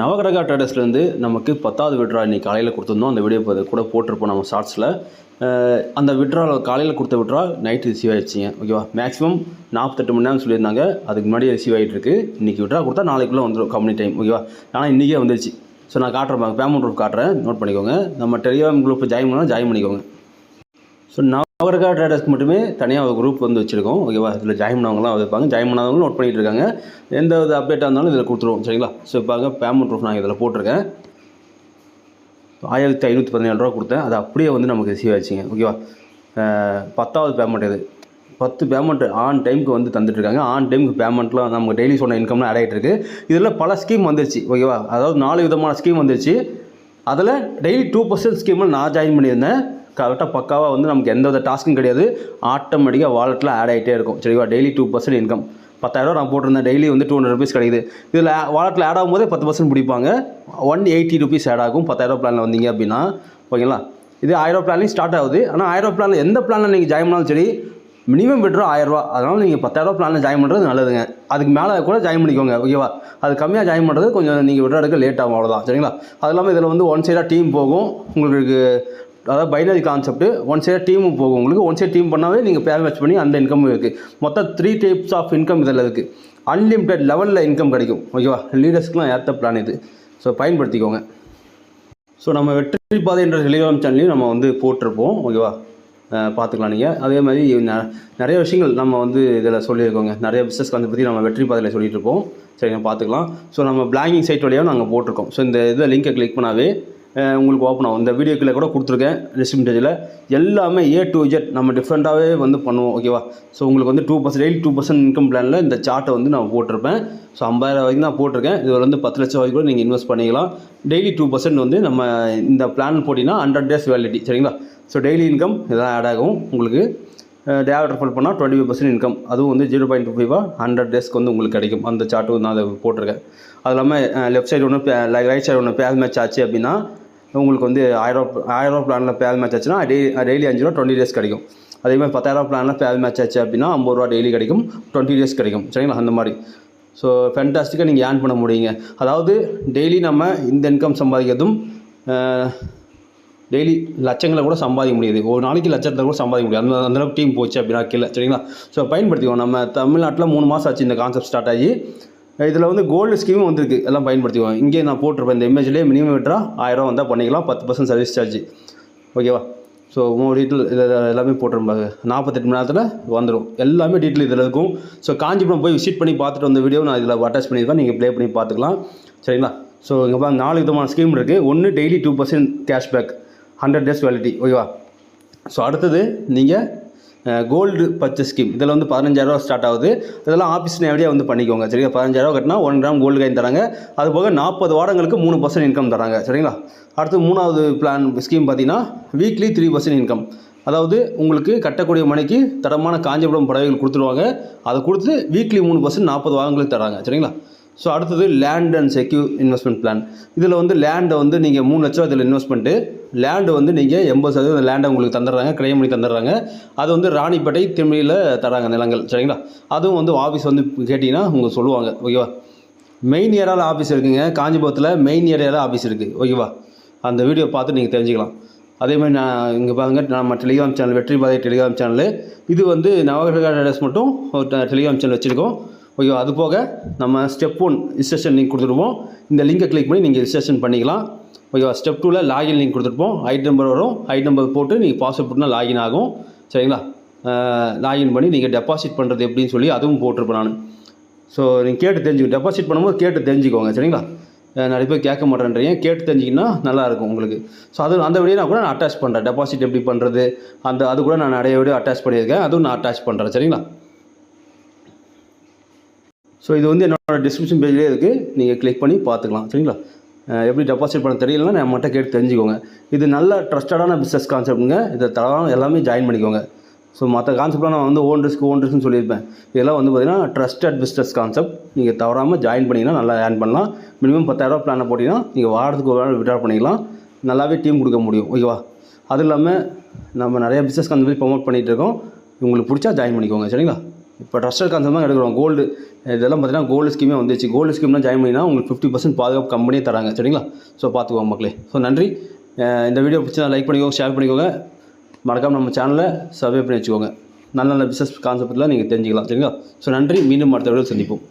நவகிரக ட்ரேடர்ஸ்லேருந்து நமக்கு பத்தாவது விட்ரா இன்றைக்கி காலையில் கொடுத்துருந்தோம். அந்த வீடியோ கூட போட்டிருப்போம் நம்ம ஷார்ட்ஸில். அந்த விட்ரா காலையில் கொடுத்த விட்ரா நைட்டு ரிசீவ் ஆகிடுச்சிங்க ஓகேவா மேக்ஸிமம் நாற்பத்தெட்டு மணி நேரம் சொல்லியிருந்தாங்க. அதுக்கு முன்னாடியே ரிசீவ் ஆகிட்டு இருக்கு. இன்றைக்கி விட்ரா கொடுத்தா நாளைக்குள்ளே வந்துடும் கம்பெனி டைம் ஓகேவா ஆனால் இன்றைக்கே வந்துருச்சு. ஸோ நான் காட்டுறேன் பேமெண்ட் ப்ரூஃப் காட்டுறேன். நோட் பண்ணிக்கோங்க. நம்ம டெலிகிராம் குரூப் ஜாயின் பண்ணால் ஜாயின் பண்ணிக்கோங்க. ஸோ நான் அவருக்கா ட்ரேடர்ஸ்க்கு மட்டுமே தனியாக ஒரு குரூப் வந்து வச்சுருக்கோம். ஓகேவா? இதில் ஜாயின் பண்ணவங்களாம் வைப்பாங்க ஜாயின் பண்ணாதவங்களும் நோட் பண்ணிகிட்டு இருக்காங்க. எந்த ஒரு அப்டேட்டாக இருந்தாலும் இதில் கொடுத்துருவோம். சரிங்களா? ஸோ பாருங்க பேமெண்ட் ப்ரூஃப் நான் இதில் போட்டிருக்கேன். ஆயிரத்தி ஐநூற்றி பதினேழு ரூபா கொடுத்தேன். அது அப்படியே வந்து நமக்கு ரிசீவ் ஆச்சுங்க ஓகேவா? பத்தாவது பேமெண்ட் இது. பத்து பேமெண்ட் ஆன் டைமுக்கு வந்து தந்துட்டுருக்காங்க ஆன் டைமுக்கு பேமெண்ட்லாம் நமக்கு டெய்லி சொன்ன இன்கம்லாம் ஆட் ஆகிட்டு இதில் பல ஸ்கீம் வந்துருச்சு. ஓகேவா? அதாவது நாலு விதமான ஸ்கீம் வந்துருச்சு. அதில் டெய்லி டூ பர்சன்ட் ஸ்கீமில் நான் ஜாயின் பண்ணியிருந்தேன். கரெக்டாக பக்காவாக வந்து நமக்கு எந்த வித டாஸ்க்கும் கிடையாது. ஆட்டோமேட்டிக்காக வாலெட்டில் ஆட் ஆகிட்டே இருக்கும். சரிவா டெய்லி டூ பர்சன்ட் இன்கம் பத்தாயிரரூவா நான் போட்டிருந்தேன். டெய்லி வந்து டூ ஹண்ட்ரட் ருபீஸ் கிடைக்குது. இதில் வாலெட்டில் ஆட் ஆகும்போதே பத்து பர்சன்ட் பிடிப்பாங்க. ஒன் எயிட்டி ருபீஸ் ஆட் ஆகும். பத்தாயிரரூவா பிளானில் வந்தீங்க அப்படின்னா ஓகேங்களா? இது ஆயிரம் பிளான்லையும் ஸ்டார்ட் ஆகுது. ஆனால் ஆயிரம் பிளானில் எந்த பிளானில் நீங்கள் ஜாயின் பண்ணாலும் சரி மினிமம் விட்ரோ ஆயிரரூவா அதனால் நீங்கள் பத்தாயிரரூவா பிளானில் ஜாயின் பண்ணுறது நல்லதுங்க. அதுக்கு மேலே கூட ஜாயின் பண்ணிக்கோங்க ஓகேவா? அது கம்மியாக ஜாயின் பண்ணுறது கொஞ்சம் நீங்கள் விட்ரோ எடுக்க லேட் ஆகும் அவ்வளோதான் சரிங்களா? அது இல்லாமல் இதில் வந்து ஒன் சைடாக டீம் போகும். உங்களுக்கு அதாவது பைனரி கான்செப்ட் ஒன் சைடாக டீமும் போகும். உங்களுக்கு ஒன் சைட் டீம் பண்ணாவே நீங்கள் பேர் மேட்ச் பண்ணி அந்த இன்கமும் இருக்குது மொத்தம் த்ரீ டைப்ஸ் ஆஃப் இன்கம் இதில் இருக்குது அன்லிமிட்டெட் லெவலில் இன்கம் கிடைக்கும். ஓகேவா லீடர்ஸ்க்குலாம் ஏற்ற பிளான் இது. ஸோ பயன்படுத்திக்கோங்க. ஸோ நம்ம வெற்றி பாதை என்ற டெலிகிராம் சேனலையும் நம்ம வந்து போட்டிருப்போம். ஓகேவா பார்த்துக்கலாம் நீங்கள் அதே மாதிரி நிறைய விஷயங்கள் நம்ம வந்து இதில் சொல்லியிருக்கோங்க. நிறைய பிஸ்னஸ் கான்செப்ட் பற்றி நம்ம வெற்றி பாதையில் சொல்லிட்டு இருப்போம் சரிங்க பார்த்துக்கலாம். ஸோ நம்ம பிளாங்கிங் சைட் வழியாக நாங்கள் போட்டிருக்கோம். ஸோ இந்த இதில் லிங்கை கிளிக் பண்ணாவே உங்களுக்கு ஓப்பன் ஆகும். இந்த வீடியோக்கில் கூட கொடுத்துருக்கேன் டிஸ்கிரிப்ஷன் எல்லாமே ஏ டு ஜெட் நம்ம டிஃப்ரெண்ட்டாகவே வந்து பண்ணுவோம் ஓகேவா ஸோ உங்களுக்கு வந்து two percent daily two percent income பிளானில் இந்த சார்ட்டை வந்து நான் போட்டிருப்பேன். ஸோ ஐம்பதாயிரம் வரைக்கும் தான் போட்டிருக்கேன். இதில் வந்து பத்து லட்சம் வரைக்கும் கூட நீங்கள் இன்வெஸ்ட் பண்ணிக்கலாம். டெய்லி டூ பர்சன்ட் வந்து நம்ம இந்த பிளான் போட்டிங்கன்னா ஹண்ட்ரட் டேஸ் வேலிடிட்டி சரிங்களா? ஸோ டெய்லி இன்கம் இதெல்லாம் ஆட் ஆகும் உங்களுக்கு. டேவ் ரெஃபர் பண்ணால் டுவெண்ட்டி ஃபைவ் பர்சன்ட் இன்கம் அதுவும் வந்து ஜீரோ பாயிண்ட் டூ ஃபைவாக ஹண்ட்ரட் டேஸ்க்கு வந்து உங்களுக்கு கிடைக்கும். அந்த சார்ட்டு நான் அதை போட்டிருக்கேன். அது இல்லாமல் லெஃப்ட் சைடு ஒன்று ரைட் சைடு ஒன்று பேஸ் மேட்ச் ஆச்சு அப்படின்னா உங்களுக்கு வந்து ஆயிரம் ஆயிரரூவா பிளானில் பேல் மேட்ச் ஆச்சுன்னா டெய்லி டெய்லி அஞ்சு ரூபா டுவெண்ட்டி டேஸ் கிடைக்கும். அதே மாதிரி பத்தாயிரம் பிளானில் பேல் மேட்ச் ஆச்சு அப்படின்னா ஐம்பது ரூபா டெய்லி கிடைக்கும் டுவெண்ட்டி டேஸ் கிடைக்கும். சரிங்களா? அந்த மாதிரி. ஸோ ஃபென்டாஸ்டிக்காக நீங்கள் ஏர்ன் பண்ண முடியுங்க. அதாவது டெய்லி நம்ம இந்த இன்கம் சம்பாதிக்கிறதும் டெய்லி லட்சங்களை கூட சம்பாதிக்க முடியுது. ஒரு நாளைக்கு லட்சத்தில் கூட சம்பாதிக்க முடியாது. அந்த அந்த அளவுக்கு டீம் போச்சு அப்படின்னா கீழே. சரிங்களா? ஸோ பயன்படுத்திக்குவோம் நம்ம தமிழ்நாட்டில் மூணு மாதம் ஆச்சு இந்த கான்செப்ட் ஸ்டார்ட் ஆகி. இதில் வந்து கோல்டு ஸ்கீமும் வந்துருக்கு. எல்லாம் பயன்படுத்திக்குவோம் இங்கே நான் போட்டிருப்பேன். இந்த இமேஜ்லேயே மினிமம் விட்ரா ஆயிரம் வந்தால் பண்ணிக்கலாம். பத்து பர்சன்ட் சர்வீஸ் சார்ஜ் ஓகேவா ஸோ மூணு டீட்டெயில் இதில் எல்லாமே போட்டிருப்பாங்க நாற்பத்தெட்டு மணி நேரத்தில் வந்துடும் எல்லாமே டீட்டெயில் இதில் இருக்கும். ஸோ காஞ்சிபுரம் போய் விசிட் பண்ணி பார்த்துட்டு வந்த வீடியோ நான் இதில் அட்டாச் பண்ணியிருக்கேன். நீங்கள் ப்ளே பண்ணி பார்த்துக்கலாம். சரிங்களா? ஸோ இங்கே பாருங்க. நாலு விதமான ஸ்கீம் இருக்குது ஒன்று daily two percent cashback hundred days validity ஓகேவா ஸோ அடுத்தது நீங்கள் கோல்டு பர்ச்சேஸ் ஸ்கீம் இதில் வந்து பதினஞ்சாயிரரூவா ஸ்டார்ட் ஆகுது. இதெல்லாம் ஆஃபீஸ் நேரடியாக வந்து பண்ணிக்கோங்க. சரிங்களா பதினஞ்சாயிரரூவா கட்டினா ஒன் கிராம் கோல்டு காயின் தராங்க. அது போக நாற்பது வாரங்களுக்கு மூணு பர்சன்ட் இன்கம் தராங்க. சரிங்களா? அடுத்து மூணாவது பிளான் ஸ்கீம் பார்த்தீங்கன்னா வீக்லி த்ரீ பர்சன்ட் இன்கம் அதாவது உங்களுக்கு கட்டக்கூடிய மணிக்கு தரமான காஞ்சிபுரம் புடவைகள் கொடுத்துருவாங்க. அதை கொடுத்து வீக்லி மூணு பர்சன்ட் நாற்பது வாரங்களுக்கு தராங்க. சரிங்களா? ஸோ அடுத்தது land and secure investment plan இதில் வந்து லேண்டை வந்து நீங்கள் மூணு லட்சம் இதில் இன்வெஸ்ட் பண்ணிட்டு லேண்டு வந்து நீங்கள் எண்பது சதவீதம் லேண்டை உங்களுக்கு தந்துடுறாங்க கிளைம் பண்ணி தந்துடுறாங்க. அது வந்து ராணிப்பேட்டை திருமணியில் தராங்க நிலங்கள் சரிங்களா? அதுவும் வந்து ஆஃபீஸ் வந்து கேட்டிங்கன்னா உங்களுக்கு சொல்லுவாங்க ஓகேவா? மெயின் ஏரியாவில் ஆஃபீஸ் இருக்குங்க. காஞ்சிபுரத்தில் மெயின் ஏரியாவில் ஆஃபீஸ் இருக்குது ஓகேவா? அந்த வீடியோ பார்த்து நீங்கள் தெரிஞ்சுக்கலாம். அதே மாதிரி நான் இங்கே பாருங்க நம்ம டெலிகிராம் சேனல் வெற்றி பாதை டெலிகிராம் சேனல் இது வந்து நவகிரக அட்ரஸ் மட்டும் ஒரு டெலிகிராம் சேனல் வச்சுருக்கோம். ஓகே அது போக நம்ம ஸ்டெப் ஒன் ரிஜிஸ்ட்ரேஷன் லிங்க் கொடுத்துருப்போம். இந்த லிங்கை கிளிக் பண்ணி நீங்கள் ரிஜிஸ்ட்ரேஷன் பண்ணிக்கலாம். ஓகேவா ஸ்டெப் டூவில் லாகின் லிங்க் கொடுத்துருப்போம். ஐடி நம்பர் வரும். ஐடி நம்பர் போட்டு நீங்கள் பாஸ்வேர்ட் போட்டுனா லாகின் ஆகும். சரிங்களா? லாகின் பண்ணி நீங்கள் டெபாசிட் பண்ணுறது எப்படின்னு சொல்லி அதுவும் போட்டிருப்பேன் நான். ஸோ நீங்கள் கேட்டு தெரிஞ்சுக்கோ டெபாசிட் பண்ணும்போது கேட்டு தெரிஞ்சுக்கோங்க சரிங்களா? நிறைய பேர் கேட்க மாட்டேன்றீங்க. கேட்டு தெரிஞ்சிங்கன்னா நல்லாயிருக்கும் உங்களுக்கு. ஸோ அது அந்த வீடியோ நான் கூட நான் அட்டாச் பண்ணுறேன் டெபாசிட் எப்படி பண்ணுறது அந்த அது கூட நான் நிறைய வீடியோ அட்டாச் பண்ணியிருக்கேன். அதுவும் நான் அட்டாச் பண்ணுறேன் சரிங்களா? ஸோ இது வந்து என்னோட டிஸ்கிரிப்ஷன் பேஜ்லேயே இருக்குது நீங்கள் கிளிக் பண்ணி பார்த்துக்கலாம். சரிங்களா? எப்படி டெபாசிட் பண்ண தெரியலன்னா நான் மட்டும் கேட்டு தெரிஞ்சுக்கோங்க. இது நல்ல ட்ரஸ்டடான பிஸ்னஸ் கான்செப்ட்டுங்க இதை தரம் எல்லாமே ஜாயின் பண்ணிக்கோங்க. ஸோ மற்ற கான்செப்ட்லாம் நான் வந்து ஓன் ரிஸ்க் ஓன் ரிஸ்க்னு சொல்லியிருப்பேன். இதெல்லாம் வந்து பார்த்திங்கன்னா ட்ரஸ்டட் பிஸ்னஸ் கான்செப்ட் நீங்கள் தவறாமல் ஜாயின் பண்ணிங்கன்னா நல்லா ஏர்ன் பண்ணலாம். மினிமம் பத்தாயிரரூவா பிளானை போட்டிங்கன்னா நீங்கள் வாரத்துக்கு ஒரு நாள் விட்ரா பண்ணிக்கலாம். நல்லாவே டீம் கொடுக்க முடியும். ஓகேவா அது இல்லாமல் நம்ம நிறைய பிஸ்னஸ் கான்செப்ட் ப்ரொமோட் பண்ணிகிட்டு இருக்கோம். உங்களுக்கு பிடிச்சா ஜாயின் பண்ணிக்கோங்க. சரிங்களா? இப்போ ட்ரஸ்டட் கான்செப்ட் தான் எடுக்கிறோம். கோல்டு இதெல்லாம் பார்த்தீங்கன்னா கோல்டு ஸ்கீமே வந்துச்சு. கோல்டு ஸ்கீம்லாம் ஜாயின் பண்ணினா உங்களுக்கு ஃபிஃப்டி பர்சன்ட் பாதுகாப்பு கம்பெனியே தராங்க. சரிங்களா? ஸோ பார்த்துக்கோங்க மக்களே. ஸோ நன்றி. இந்த வீடியோ பிடிச்சா லைக் பண்ணிக்கோங்க ஷேர் பண்ணிக்கோங்க. மறக்காமல் நம்ம சேனலை சப்ஸ்கிரைப் பண்ணி வச்சுக்கோங்க. நல்ல நல்ல பிஸ்னஸ் கான்செப்ட்டில் நீங்கள் தெரிஞ்சுக்கலாம். சரிங்களா? ஸோ நன்றி. மீண்டும் அடுத்த வீடியோ சந்திப்போம்.